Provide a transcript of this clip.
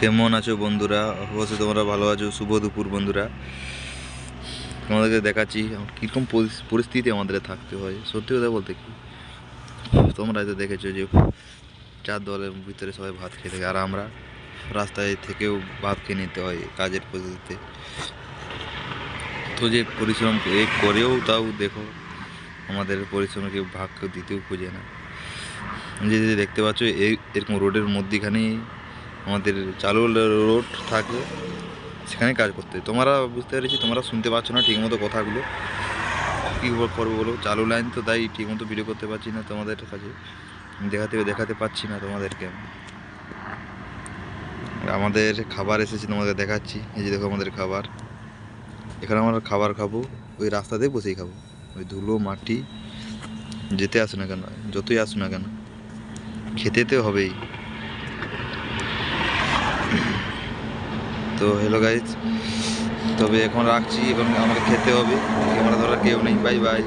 কেমন আছো বন্ধুরা? অবশ্যই তোমরা ভালো আছো। শুভ দুপুর বন্ধুরা। তোমাদেরকে দেখাচ্ছি কীরকম পরিস্থিতি আমাদের থাকতে হয়। সত্যি কথা বলতে কি? তোমরা হয়তো দেখেছ যে চার দলের ভিতরে সবাই ভাত খেয়ে থাকে, আর আমরা রাস্তায় থেকেও ভাত খেয়ে নিতে হয় কাজের পরিস্থিতিতে তো যে পরিশ্রম করেও তাও দেখো, আমাদের পরিশ্রমকে ভাগ দিতেও খুঁজে না। যে দেখতে পাচ্ছ এরকম রোডের মধ্যিখানেই আমাদের চালু রোড থাকে সেখানে কাজ করতে। তোমরা বুঝতে পেরেছি, তোমরা শুনতে পাচ্ছ না ঠিকমতো কথাগুলো। কী করব বলো? চালু লাইন তো তাই ঠিকমতো ভিডিও করতে পারছি না তোমাদের কাছে। দেখাতে দেখাতে পাচ্ছি না তোমাদেরকে আমি। আমাদের খাবার এসেছে, তোমাদের দেখাচ্ছি। এই যে দেখো আমাদের খাবার। এখানে আমরা খাবার খাব, ওই রাস্তাতেই বসেই খাব। ওই ধুলো, মাটি, যেতে আসে না কেন, যতই আসুক না কেন, খেতে তো হবেই। তো হ্যালো গাইজ তবে এখন রাখছি এবং আমাকে খেতে হবে। ক্যামেরা ধরার কেউ নেই বাই বাই